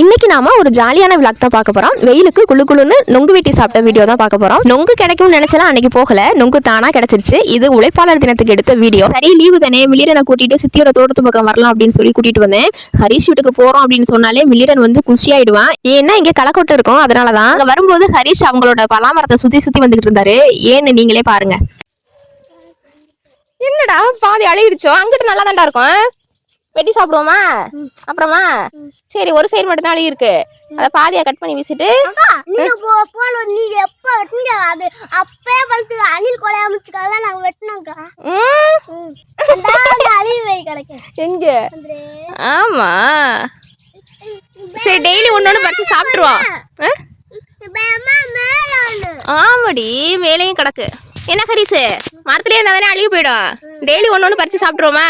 இன்னைக்கு நாம ஒரு ஜாலியான விளாக் தான் பார்க்க போறோம். வெயிலுக்கு குளு குளுன்னு நொங்கு வெட்டி சாப்பிட்ட வீடியோ தான் பார்க்க போறோம். நொங்கு கிடைக்கும்னு நினைச்சலாம் அன்னைக்கு போகல. நொங்கு தானா கிடைச்சிருச்சு. இது உழைப்பாளர் தினத்துக்கு எடுத்த வீடியோ சரி லீவு தானே. மில்லிரனை கூட்டிட்டு சித்தியோட தோட்டத்து பக்கம் வரலாம் அப்படின்னு சொல்லி கூட்டிட்டு வந்தேன். ஹரிஷ் வீட்டுக்கு போறோம் அப்படின்னு சொன்னாலே மில்லிரன் வந்து குஷியாயிடுவான். ஏன்னா இங்க களக்கொட்டு இருக்கும். அதனாலதான் அங்க வரும்போது ஹரிஷ் அவங்களோட பலாமரத்தை சுத்தி சுத்தி வந்துகிட்டு இருந்தாரு. ஏன்னு நீங்களே பாருங்க. என்னடா பாதி அழுகிருச்சோ? அங்கிட்டு நல்லா தான்டா இருக்கும் வெட்டி சாப்பிடுவோமா? அப்புறமா சரி ஒரு சைடு மட்டும் தான் இருக்கு. அதை பாதியா கட் பண்ணி வீசிட்டு நீங்க எப்ப வெட்டுங்க அது அப்பே பழுத்து அணில் கொலையா முடிச்சுக்காக நாங்க வெட்டினோங்க ம், அந்த அணில் வை கிடைக்கும் எங்க? ஆமா. சரி டெய்லி ஒன்னொன்னு பறிச்சு சாப்பிட்டுருவோம் ஆமாடி மேலேயும் கிடக்கு. என்ன ஹரிசு மரத்துலயே இருந்தா தானே அழுகி போயிடும். டெய்லி ஒன்னொன்னு பறிச்சு சாப்பிட்டுருவோமா?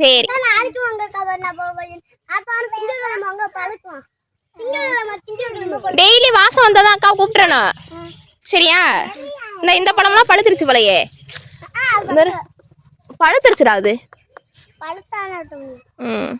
சரி. நாளைக்கு வாங்க கதை நான் போவேன். அதான் திங்கக்கிழமை அங்க பழுக்கும் திங்கக்கிழமை திங்கக்கிழமை டெய்லி வாசம் வந்தாதான் அக்கா கூப்பிட்டுறணும் சரியா? இந்த இந்த பழம்லாம் பழுத்துருச்சு போலயே. பழுத்துருச்சுடா அது. பழுத்தான ம்.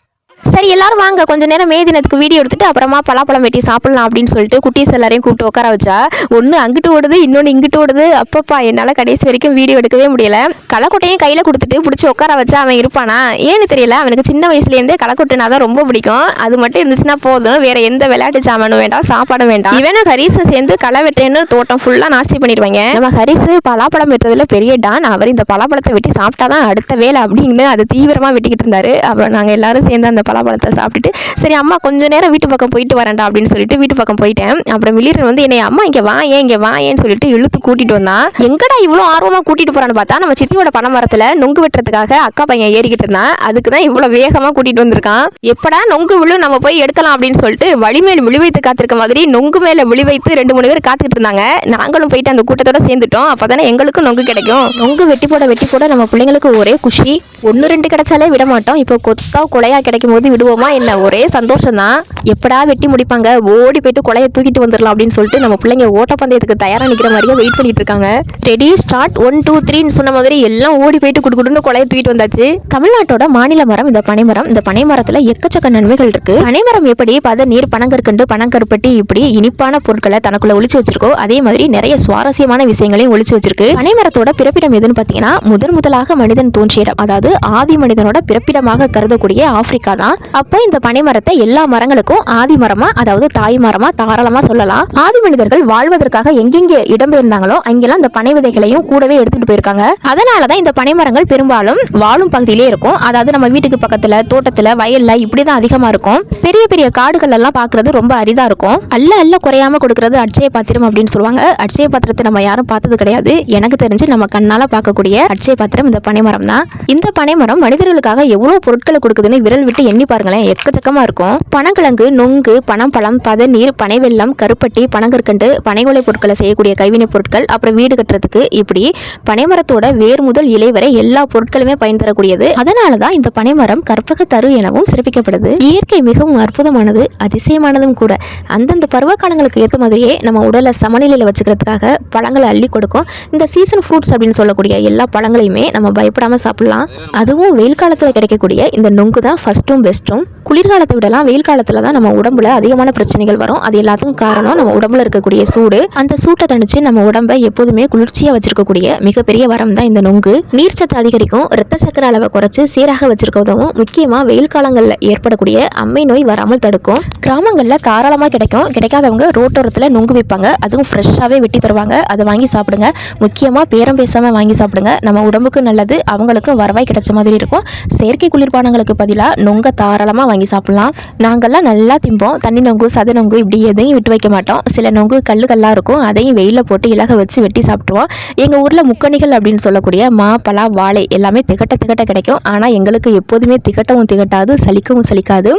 சரி எல்லாரும் வாங்க. கொஞ்ச நேரம் மே தினத்துக்கு வீடியோ எடுத்துட்டு அப்புறமா பலாப்பழம் வெட்டி சாப்பிடலாம் அப்படின்னு சொல்லிட்டு குட்டீஸ் எல்லாரையும் கூப்பிட்டு உட்கார வச்சா ஒன்று அங்கிட்டு ஓடுது இன்னொன்று இங்கிட்டு ஓடுது. அப்பப்பா என்னால் கடைசி வரைக்கும் வீடியோ எடுக்கவே முடியல. களைக்கொட்டையும் கையில் கொடுத்துட்டு பிடிச்சி உட்கார வச்சா அவன் இருப்பானா? ஏன்னு தெரியல. அவனுக்கு சின்ன வயசுலேருந்தே களைக்கொட்டுனா தான் ரொம்ப பிடிக்கும். அது மட்டும் இருந்துச்சுன்னா போதும். வேற எந்த விளையாட்டு சாமானும் வேண்டாம் சாப்பாடும் வேண்டாம். இவனும் ஹரிஸும் சேர்ந்து களை வெட்டேன்னு தோட்டம் ஃபுல்லாக நாஸ்தி பண்ணிடுவாங்க. நம்ம ஹரிசு பலாப்பழம் வெட்டுறதுல பெரிய டான். அவர் இந்த பலாப்பழத்தை வெட்டி சாப்பிட்டாதான் அடுத்த வேலை அப்படின்னு அது தீவிரமாக வெட்டிக்கிட்டு இருந்தாரு. அப்புறம் நாங்கள் எல்லாரும் சேர்ந்து அந்த பலாப்பழத்தை சாப்பிட்டுட்டு சரி அம்மா கொஞ்ச நேரம் வீட்டு பக்கம் போயிட்டு வரேன்டா அப்படின்னு சொல்லிட்டு வீட்டு பக்கம் போயிட்டேன். அப்புறம் மிளிரன் வந்து என்னை அம்மா இங்கே வா ஏன் இங்கே வா ஏன்னு சொல்லிட்டு இழுத்து கூட்டிட்டு வந்தான் எங்கடா இவ்வளோ ஆர்வமாக கூட்டிட்டு போறான்னு பார்த்தா நம்ம சித்தியோட பனை மரத்தில் நொங்கு வெட்டுறதுக்காக அக்கா பையன் ஏறிக்கிட்டு இருந்தான் அதுக்கு தான் இவ்வளோ வேகமாக கூட்டிட்டு வந்திருக்கான். எப்படா நொங்கு விழு நம்ம போய் எடுக்கலாம் அப்படின்னு சொல்லிட்டு வழிமேல் விழி வைத்து காத்திருக்க மாதிரி நொங்கு மேலே விழி வைத்து ரெண்டு மூணு பேர் காத்துக்கிட்டு இருந்தாங்க. நாங்களும் போயிட்டு அந்த கூட்டத்தோட சேர்ந்துட்டோம். அப்பதானே எங்களுக்கும் நொங்கு கிடைக்கும். நொங்கு வெட்டி போட வெட்டி போட நம்ம பிள்ளைங்களுக்கு ஒரே குஷி. ஒன்று ரெண்டு கிடைச்சாலே விட மாட்டோம் இப்போ கொத்தா குலையா கிடைக்கும் போது விடுவோமா என்ன? ஒரே சந்தோஷம் தான் எப்படா வெட்டி முடிப்பாங்க? ஓடி போயிட்டு கொலையை தூக்கிட்டு வந்துடலாம் அப்படின்னு சொல்லிட்டு நம்ம பிள்ளைங்க ஓட்டப்பந்தயத்துக்கு தயாரா நிக்கிற மாதிரியே வெயிட் பண்ணிட்டு இருக்காங்க. ரெடி ஸ்டார்ட் ஒன் டூ த்ரீன்னு சொன்ன மாதிரி எல்லாம் ஓடி போயிட்டு குடுக்குடுன்னு கொலையை தூக்கிட்டு வந்தாச்சு. தமிழ்நாட்டோட மாநில மரம் இந்த பனைமரம் இந்த பனைமரத்துல எக்கச்சக்க நன்மைகள் இருக்கு. பனைமரம் எப்படி பத நீர் பனங்கற்கண்டு பனங்கருப்பட்டி இப்படி இனிப்பான பொருட்களை தனக்குள்ள ஒழிச்சு வச்சிருக்கோ அதே மாதிரி நிறைய சுவாரஸ்யமான விஷயங்களையும் ஒழிச்சு வச்சிருக்கு. பனைமரத்தோட பிறப்பிடம் எதுன்னு பாத்தீங்கன்னா முதன் முதலாக மனிதன் தோன்றிய இடம். அதாவது ஆதி மனிதனோட பிறப்பிடமாக கருதக்கூடிய ஆப்பிரிக்கா தான் அப்போ இந்த பனைமரத்தை எல்லா மரங்களுக்கும் ஆதி மரமா அதாவது தாய் மரமா தாராளமா சொல்லலாம். ஆதி மனிதர்கள் வாழ்வதற்காக எங்கெங்கே இடம்பெயர்ந்தாங்களோ அங்கெல்லாம் இந்த பனை விதைகளையும் கூடவே எடுத்துட்டு போயிருக்காங்க. அதனாலதான் இந்த பனைமரங்கள் பெரும்பாலும் வாழும் பகுதியிலே இருக்கும். அதாவது நம்ம வீட்டுக்கு பக்கத்துல தோட்டத்துல வயல்ல இப்படிதான் அதிகமா இருக்கும். பெரிய பெரிய காடுகள் எல்லாம் பாக்குறது ரொம்ப அரிதா இருக்கும். அல்ல அல்ல குறையாம கொடுக்கறது அட்சய பாத்திரம் அப்படின்னு சொல்லுவாங்க. அட்சய பாத்திரத்தை நம்ம யாரும் பார்த்தது கிடையாது. எனக்கு தெரிஞ்சு நம்ம கண்ணால பார்க்கக்கூடிய அட்சய பாத்திரம் இந்த பனைமரம் தான் இந்த பனைமரம் மனிதர்களுக்காக எவ்வளவு பொருட்களை கொடுக்குதுன்னு விரல் விட்டு எண்ணி பாருங்களேன் எக்கச்சக்கமாக இருக்கும். பனங்கிழங்கு நொங்கு பனம்பழம் பதநீர் பனைவெல்லம் கருப்பட்டி பனங்கற்கண்டு பனைகொலை பொருட்களை செய்யக்கூடிய கைவினைப் பொருட்கள் அப்புறம் வீடு கட்டுறதுக்கு இப்படி பனைமரத்தோட வேர் முதல் இலை வரை எல்லா பொருட்களுமே பயன் தரக்கூடியது. அதனால தான் இந்த பனைமரம் கற்பக தரு எனவும் சிறப்பிக்கப்படுது. இயற்கை மிகவும் அற்புதமானது அதிசயமானதும் கூட. அந்தந்த பருவ காலங்களுக்கு ஏற்ற மாதிரியே நம்ம உடலை சமநிலையில் வச்சுக்கிறதுக்காக பழங்களை அள்ளி கொடுக்கும். இந்த சீசன் ஃப்ரூட்ஸ் அப்படின்னு சொல்லக்கூடிய எல்லா பழங்களையுமே நம்ம பயப்படாமல் சாப்பிடலாம். அதுவும் வெயில் காலத்தில் கிடைக்கக்கூடிய இந்த நொங்கு தான் ஃபஸ்ட்டும் ஃபர்ஸ்ட்டும் பெஸ்ட்டும் குளிர்காலத்தை விடலாம் வெயில் காலத்தில் தான் நம்ம உடம்புல அதிகமான பிரச்சனைகள் வரும். அது எல்லாத்துக்கும் காரணம் நம்ம உடம்புல இருக்கக்கூடிய சூடு. அந்த சூட்டை தணிச்சு நம்ம உடம்பை எப்போதுமே குளிர்ச்சியாக வச்சிருக்கக்கூடிய மிகப்பெரிய வரம் தான் இந்த நொங்கு. நீர்ச்சத்து அதிகரிக்கும் இரத்த சக்கர அளவை குறைச்சு சீராக வச்சிருக்க உதவும் முக்கியமாக வெயில் காலங்களில் ஏற்படக்கூடிய அம்மை நோய் வராமல் தடுக்கும். கிராமங்களில் தாராளமாக கிடைக்கும். கிடைக்காதவங்க ரோட்டோரத்தில் நொங்கு விற்பாங்க அதுவும் ஃப்ரெஷ்ஷாகவே வெட்டி தருவாங்க. அதை வாங்கி சாப்பிடுங்க. முக்கியமாக பேரம் பேசாமல் வாங்கி சாப்பிடுங்க. நம்ம உடம்புக்கு நல்லது அவங்களுக்கும் வருவாய் கிடைச்ச மாதிரி இருக்கும். செயற்கை குளிர்பானங்களுக்கு பதிலாக நொங்கை தாராளமாக வாங்கி சாப்பிட்லாம். நாங்கள்லாம் நல்லா திம்போம். தண்ணி நொங்கு சத நொங்கு இப்படி எதையும் விட்டு வைக்க மாட்டோம். சில நொங்கு கல்லு கல்லாக இருக்கும். அதையும் வெயிலில் போட்டு இலக வச்சு வெட்டி சாப்பிட்ருவோம் எங்கள் ஊரில் முக்கணிகள் அப்படின்னு சொல்லக்கூடிய மா பலா வாழை எல்லாமே திகட்ட திகட்ட கிடைக்கும். ஆனால் எங்களுக்கு எப்போதுமே திகட்டவும் திகட்டாது சலிக்கவும் சலிக்காது.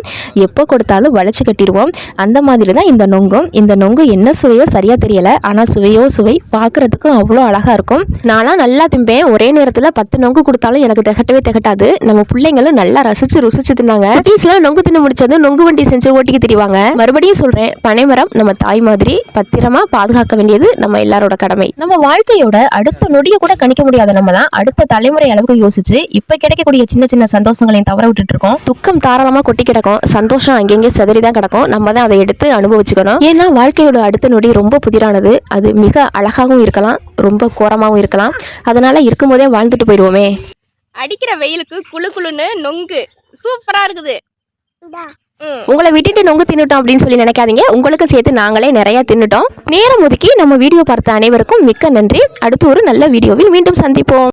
எப்போ கொடுத்தாலும் வளைச்சி கட்டிடுவோம். அந்த மாதிரி தான் இந்த நொங்கும். இந்த நொங்கு என்ன சுவையோ சரியாக தெரியலை. ஆனால் சுவையோ சுவை பார்க்குறதுக்கும் அவ்வளோ அழகாக இருக்கும். நான்லாம் நல்லா திம்பேன். ஒரே நேரத்தில் பத்து நொங்கு கொடுத்தாலும் எனக்கு திகட்டவே திகட்டாது. நம்ம பிள்ளைங்களும் நல்லா ரசித்து ருசிச்சு தின்னாங்க இருக்காங்க குட்டீஸ்லாம் நொங்கு தின்னு முடிச்சது நொங்கு வண்டி செஞ்சு ஓட்டிக்க தெரிவாங்க. மறுபடியும் சொல்றேன் பனைமரம் நம்ம தாய் மாதிரி பத்திரமா பாதுகாக்க வேண்டியது நம்ம எல்லாரோட கடமை. நம்ம வாழ்க்கையோட அடுத்த நொடியை கூட கணிக்க முடியாத நம்ம தான் அடுத்த தலைமுறை அளவுக்கு யோசிச்சு இப்ப கிடைக்கக்கூடிய சின்ன சின்ன சந்தோஷங்களையும் தவற விட்டுட்டு இருக்கோம். துக்கம் தாராளமா கொட்டி கிடக்கும். சந்தோஷம் அங்கங்கே சிதறி தான் கிடக்கும். நம்ம தான் அதை எடுத்து அனுபவிச்சுக்கணும். ஏன்னா வாழ்க்கையோட அடுத்த நொடி ரொம்ப புதிரானது. அது மிக அழகாகவும் இருக்கலாம் ரொம்ப கோரமாகவும் இருக்கலாம். அதனால இருக்கும்போதே வாழ்ந்துட்டு போயிடுவோமே. அடிக்கிற வெயிலுக்கு குளு குளுன்னு நொங்கு. சூப்பரா இருக்குது. உங்களை விட்டுட்டு நொங்கு தின்னுட்டோம் அப்படின்னு சொல்லி நினைக்காதீங்க. உங்களுக்கும் சேர்த்து நாங்களே நிறைய தின்னுட்டோம். நேரம் ஒதுக்கி நம்ம வீடியோ பார்த்த அனைவருக்கும் மிக்க நன்றி. அடுத்து ஒரு நல்ல வீடியோவில் மீண்டும் சந்திப்போம்.